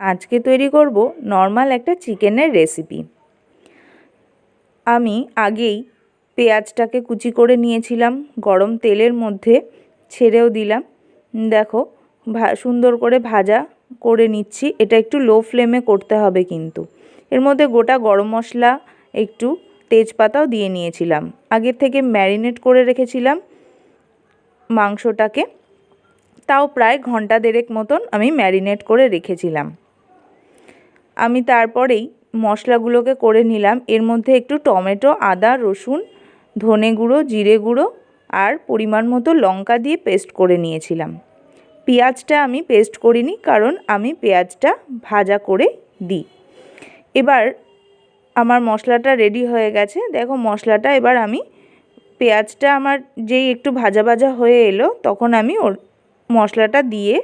আজকে তৈরি করব নর্মাল একটা চিকেনের রেসিপি। আমি আগেই পেঁয়াজটাকে কুচি করে নিয়েছিলাম, গরম তেলের মধ্যে ছেড়েও দিলাম। দেখো সুন্দর করে ভাজা করে নিচ্ছি, এটা একটু লো ফ্লেমে করতে হবে কিন্তু। এর মধ্যে গোটা গরম মশলা, একটু তেজপাতাও দিয়ে নিয়েছিলাম। আগের থেকে ম্যারিনেট করে রেখেছিলাম মাংসটাকে, তাও প্রায় ঘণ্টা দেড়েক মতন আমি ম্যারিনেট করে রেখেছিলাম। আমি তারপরেই মশলাগুলোকে করে নিলাম। এর মধ্যে একটু টমেটো, আদা, রসুন, ধনে গুঁড়ো, জিরে গুঁড়ো আর পরিমাণ মতো লঙ্কা দিয়ে পেস্ট করে নিয়েছিলাম। পেঁয়াজটা আমি পেস্ট করিনি কারণ আমি পেঁয়াজটা ভাজা করে দিই। এবার আমার মশলাটা রেডি হয়ে গেছে। দেখো মশলাটা এবার আমি পেঁয়াজটা আমার যেই একটু ভাজা ভাজা হয়ে এলো তখন আমি ওর মশলাটা দিয়ে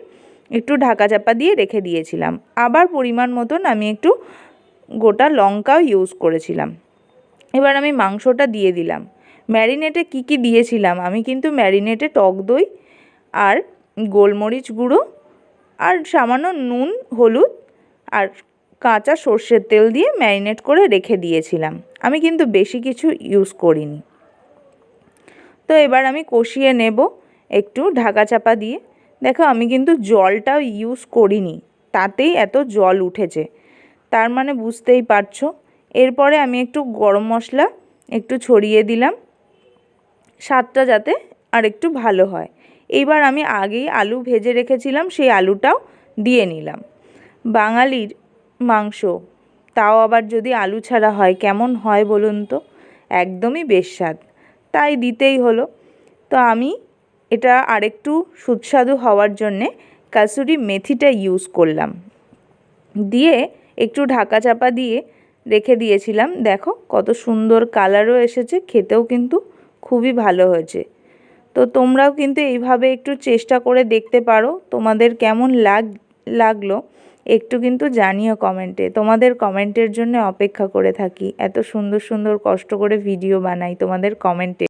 একটু ঢাকা চাপা দিয়ে রেখে দিয়েছিলাম। আবার পরিমাণ মতন আমি একটু গোটা লঙ্কাও ইউজ করেছিলাম। এবার আমি মাংসটা দিয়ে দিলাম। ম্যারিনেটে কি কি দিয়েছিলাম? আমি কিন্তু ম্যারিনেটে টক দই আর গোলমরিচ গুঁড়ো আর সামান্য নুন, হলুদ আর কাঁচা সর্ষের তেল দিয়ে ম্যারিনেট করে রেখে দিয়েছিলাম। আমি কিন্তু বেশি কিছু ইউজ করিনি। তো এবার আমি কষিয়ে নেব একটু ঢাকা চাপা দিয়ে। দেখো, আমি কিন্তু জলটাও ইউজ করিনি। তাতেই এত জল উঠেছে। তার মানে বুঝতেই পারছ। এরপরে আমি একটু গরম মশলা একটু ছড়িয়ে দিলাম। স্বাদটা যাতে আর একটু ভালো হয়। এইবার আমি আগেই আলু ভেজে রেখেছিলাম, সেই আলুটাও দিয়ে নিলাম। বাঙালির মাংস, তাও আবার যদি আলু ছাড়া হয়, কেমন হয় বলুন তো? একদমই বেশ স্বাদ। তাই দিতেই হলো। তো আমি এটা আরেকটু সুস্বাদু হওয়ার জন্যে কাসুরি মেথিটা ইউজ করলাম। দিয়ে একটু ঢাকা চাপা দিয়ে রেখে দিয়েছিলাম। দেখো কত সুন্দর কালারও এসেছে, খেতেও কিন্তু খুবই ভালো হয়েছে। তো তোমরাও কিন্তু এইভাবে একটু চেষ্টা করে দেখতে পারো, তোমাদের কেমন লাগ, লাগল একটু কিন্তু জানিও কমেন্টে। তোমাদের কমেন্টের জন্য অপেক্ষা করে থাকি। এত সুন্দর সুন্দর কষ্ট করে ভিডিও বানাই তোমাদের কমেন্টে।